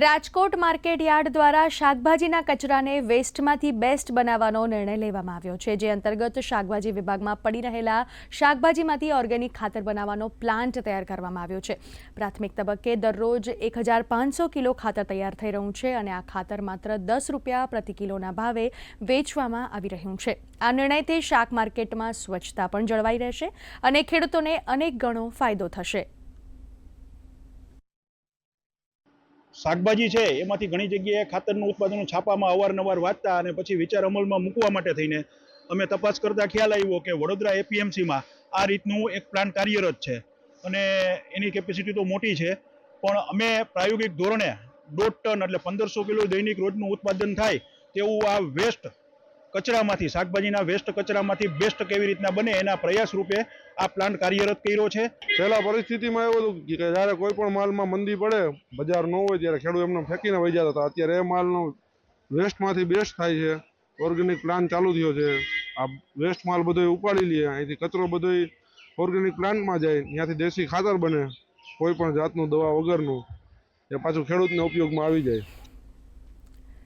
Rajkot market yard દ્વારા શાકભાજીના કચરાને વેસ્ટમાંથી બેસ્ટ બનાવવાનો નિર્ણય લેવામાં આવ્યો છે, જે અંતર્ગત શાકભાજી વિભાગમાં પડી રહેલા શાકભાજીમાંથી ઓર્ગેનિક ખાતર બનાવવાનો પ્લાન્ટ તૈયાર કરવામાં આવ્યો છે. પ્રાથમિક તબક્કે દરરોજ એક હજાર પાંચસો કિલો ખાતર તૈયાર થઈ રહ્યું છે અને આ ખાતર માત્ર દસ રૂપિયા પ્રતિ કિલોના ભાવે વેચવામાં આવી રહ્યું છે. આ નિર્ણયથી શાક માર્કેટમાં સ્વચ્છતા પણ જળવાઈ રહેશે અને ખેડૂતોને અનેક ગણો ફાયદો થશે. શાકભાજી છે, એમાંથી ઘણી જગ્યાએ ખાતરનું ઉત્પાદનો છાપામાં અવારનવાર વાંચતા અને પછી વિચાર અમલમાં મૂકવા માટે થઈને અમે તપાસ કરતા ખ્યાલ આવ્યો કે વડોદરા એપીએમસીમાં આ રીતનું એક પ્લાન્ટ કાર્યરત છે. અને એની કેપેસિટી તો મોટી છે, પણ અમે પ્રાયોગિક ધોરણે દોઢ ટન એટલે પંદરસો કિલો દૈનિક રોજનું ઉત્પાદન થાય તેવું આ વેસ્ટ કચરામાંથી, શાકભાજીના વેસ્ટ કચરામાંથી બેસ્ટ કેવી રીતના બને એના પ્રયાસ રૂપે આ પ્લાન્ટ કાર્યરત કર્યો છે. પહેલા પરિસ્થિતિમાં એવું હતું કે જ્યારે કોઈ પણ માલમાં મંદી પડે, બજાર ન હોય ત્યારે ખેડૂત એમને ફેંકીને વહી જતા હતા. અત્યારે એ માલનો વેસ્ટમાંથી બેસ્ટ થાય છે. ઓર્ગેનિક પ્લાન્ટ ચાલુ થયો છે. આ વેસ્ટ માલ બધો ઉપાડી લઈએ અહીંથી કચરો બધો ઓર્ગેનિક પ્લાન્ટમાં જાય, ત્યાંથી દેશી ખાતર બને, કોઈ પણ જાતનું દવા વગરનું, એ પાછું ખેડૂતને ઉપયોગમાં આવી જાય.